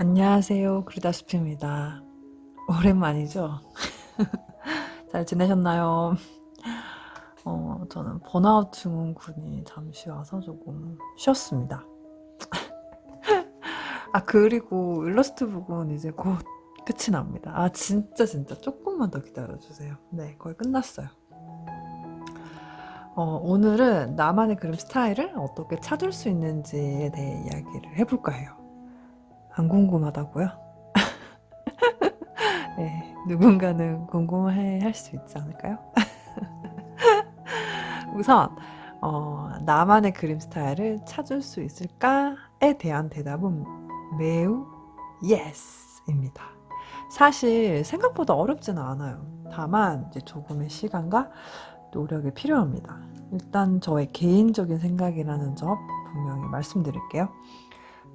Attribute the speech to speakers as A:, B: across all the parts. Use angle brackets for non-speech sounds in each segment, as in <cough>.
A: 안녕하세요. 그리다스피입니다. 오랜만이죠? <laughs> 잘 지내셨나요? 어, 저는 번아웃 증후군이 잠시 와서 조금 쉬었습니다. <laughs> 아, 그리고 일러스트 부분 이제 곧 끝이 납니다. 아, 진짜, 진짜 조금만 더 기다려주세요. 네, 거의 끝났어요. 어, 오늘은 나만의 그림 스타일을 어떻게 찾을 수 있는지에 대해 이야기를 해볼까 해요. 안 궁금하다고요? <laughs> 네, 누군가는 궁금해 할 수 있지 않을까요? <laughs> 우선, 어, 나만의 그림 스타일을 찾을 수 있을까에 대한 대답은 매우 yes입니다. 사실 생각보다 어렵지는 않아요. 다만 이제 조금의 시간과 노력이 필요합니다. 일단 저의 개인적인 생각이라는 점 분명히 말씀드릴게요.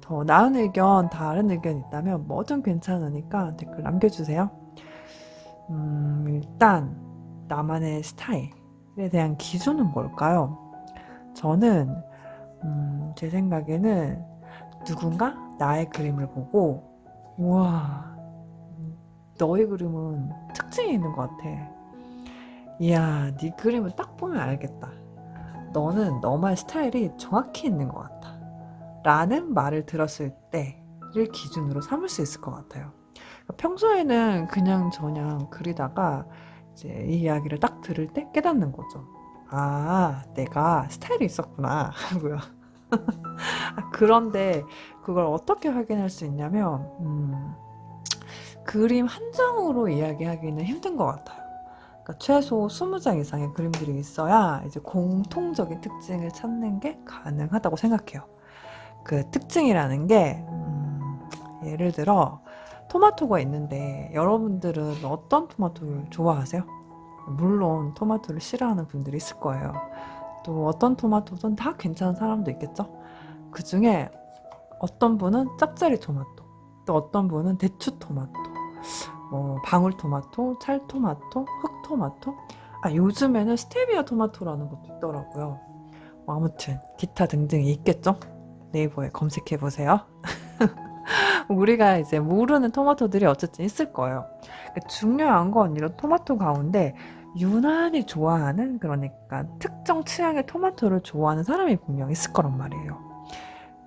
A: 더 나은 의견, 다른 의견 있다면 뭐든 괜찮으니까 댓글 남겨주세요. 음, 일단 나만의 스타일에 대한 기준은 뭘까요? 저는 음, 제 생각에는 누군가 나의 그림을 보고 우와 너의 그림은 특징이 있는 것 같아. 이야 네 그림을 딱 보면 알겠다. 너는 너만의 스타일이 정확히 있는 것 같아. 라는 말을 들었을 때를 기준으로 삼을 수 있을 것 같아요. 그러니까 평소에는 그냥 저냥 그리다가 이제 이 이야기를 딱 들을 때 깨닫는 거죠. 아, 내가 스타일이 있었구나. 하고요. <laughs> 아, 그런데 그걸 어떻게 확인할 수 있냐면, 음, 그림 한 장으로 이야기하기는 힘든 것 같아요. 그러니까 최소 20장 이상의 그림들이 있어야 이제 공통적인 특징을 찾는 게 가능하다고 생각해요. 그 특징이라는 게 음, 예를 들어 토마토가 있는데 여러분들은 어떤 토마토를 좋아하세요? 물론 토마토를 싫어하는 분들이 있을 거예요. 또 어떤 토마토든 다 괜찮은 사람도 있겠죠? 그 중에 어떤 분은 짭짜리 토마토, 또 어떤 분은 대추 토마토, 뭐 방울 토마토, 찰 토마토, 흑 토마토. 아 요즘에는 스테비아 토마토라는 것도 있더라고요. 뭐 아무튼 기타 등등이 있겠죠? 네이버에 검색해 보세요. <laughs> 우리가 이제 모르는 토마토들이 어쨌든 있을 거예요. 그러니까 중요한 건 이런 토마토 가운데 유난히 좋아하는 그러니까 특정 취향의 토마토를 좋아하는 사람이 분명 있을 거란 말이에요.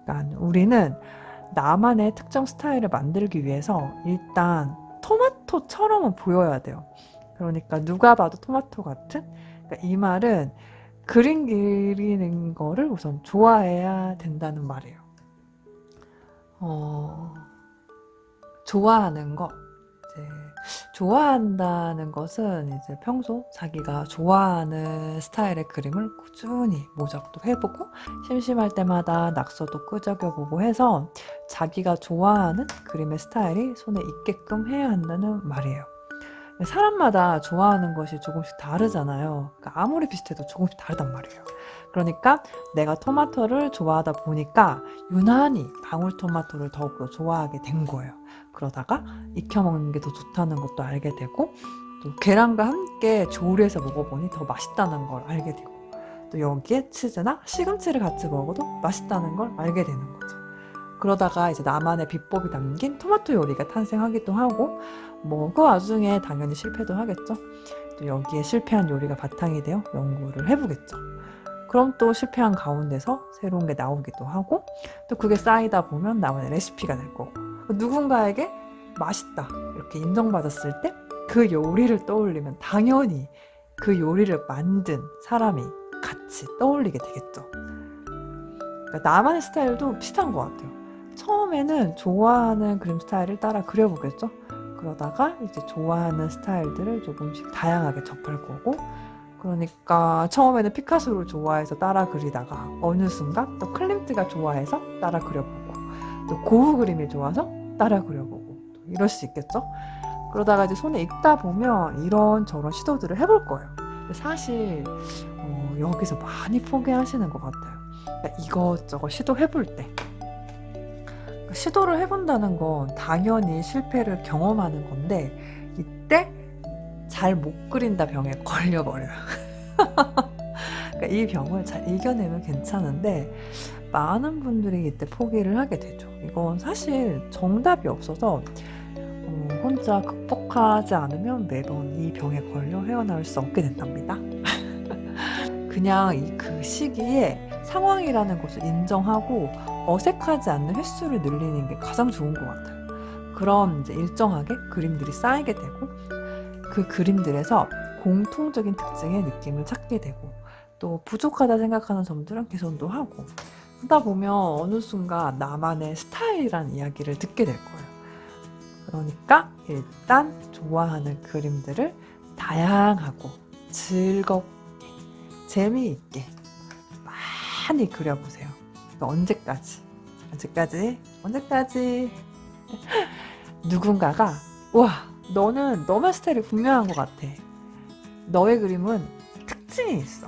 A: 그러니까 우리는 나만의 특정 스타일을 만들기 위해서 일단 토마토처럼은 보여야 돼요. 그러니까 누가 봐도 토마토 같은 그러니까 이 말은 그림 그리는 거를 우선 좋아해야 된다는 말이에요. 어, 좋아하는 거. 이제, 좋아한다는 것은 이제 평소 자기가 좋아하는 스타일의 그림을 꾸준히 모작도 해보고, 심심할 때마다 낙서도 끄적여보고 해서 자기가 좋아하는 그림의 스타일이 손에 있게끔 해야 한다는 말이에요. 사람마다 좋아하는 것이 조금씩 다르잖아요. 그러니까 아무리 비슷해도 조금씩 다르단 말이에요. 그러니까 내가 토마토를 좋아하다 보니까 유난히 방울토마토를 더욱더 좋아하게 된 거예요. 그러다가 익혀 먹는 게 더 좋다는 것도 알게 되고 또 계란과 함께 조리해서 먹어보니 더 맛있다는 걸 알게 되고 또 여기에 치즈나 시금치를 같이 먹어도 맛있다는 걸 알게 되는 거죠. 그러다가 이제 나만의 비법이 담긴 토마토 요리가 탄생하기도 하고 뭐 그 와중에 당연히 실패도 하겠죠. 또 여기에 실패한 요리가 바탕이 되어 연구를 해보겠죠. 그럼 또 실패한 가운데서 새로운 게 나오기도 하고 또 그게 쌓이다 보면 나만의 레시피가 될 거고 누군가에게 맛있다 이렇게 인정받았을 때 그 요리를 떠올리면 당연히 그 요리를 만든 사람이 같이 떠올리게 되겠죠. 그러니까 나만의 스타일도 비슷한 것 같아요. 처음에는 좋아하는 그림 스타일을 따라 그려보겠죠. 그러다가 이제 좋아하는 스타일들을 조금씩 다양하게 접할 거고 그러니까 처음에는 피카소를 좋아해서 따라 그리다가 어느 순간 또 클림트가 좋아해서 따라 그려보고 또 고흐 그림이 좋아서 따라 그려보고 또 이럴 수 있겠죠. 그러다가 이제 손에 익다 보면 이런 저런 시도들을 해볼 거예요. 사실 어, 여기서 많이 포기하시는 것 같아요. 그러니까 이것저것 시도해볼 때 시도를 해본다는 건 당연히 실패를 경험하는 건데 이때 잘 못 그린다 병에 <laughs> 걸려버려요. 그러니까 이 병을 잘 이겨내면 괜찮은데 많은 분들이 이때 포기를 하게 되죠. 이건 사실 정답이 없어서 어, 혼자 극복하지 않으면 매번 이 병에 걸려 헤어나올 수 없게 된답니다. <laughs> 그냥 이그 시기에 상황이라는 것을 인정하고 어색하지 않는 횟수를 늘리는 게 가장 좋은 것 같아요. 그럼 이제 일정하게 그림들이 쌓이게 되고 그 그림들에서 공통적인 특징의 느낌을 찾게 되고 또 부족하다 생각하는 점들은 개선도 하고 하다 보면 어느 순간 나만의 스타일이란 이야기를 듣게 될 거예요. 그러니까 일단 좋아하는 그림들을 다양하고 즐겁게 재미있게 많이 그려보세요. 언제까지? 언제까지? 언제까지? <laughs> 누군가가 와 너는 너만 스타일이 분명한 것 같아. 너의 그림은 특징이 있어.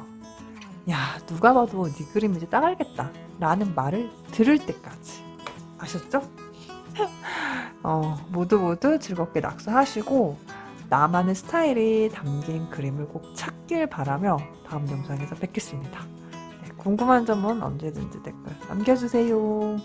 A: 야 누가 봐도 네 그림인지 딱 알겠다. 라는 말을 들을 때까지 아셨죠? <laughs> 어, 모두 모두 즐겁게 낙서하시고 나만의 스타일이 담긴 그림을 꼭 찾길 바라며 다음 영상에서 뵙겠습니다. 네, 궁금한 점은 언제든지 댓글 남겨주세요.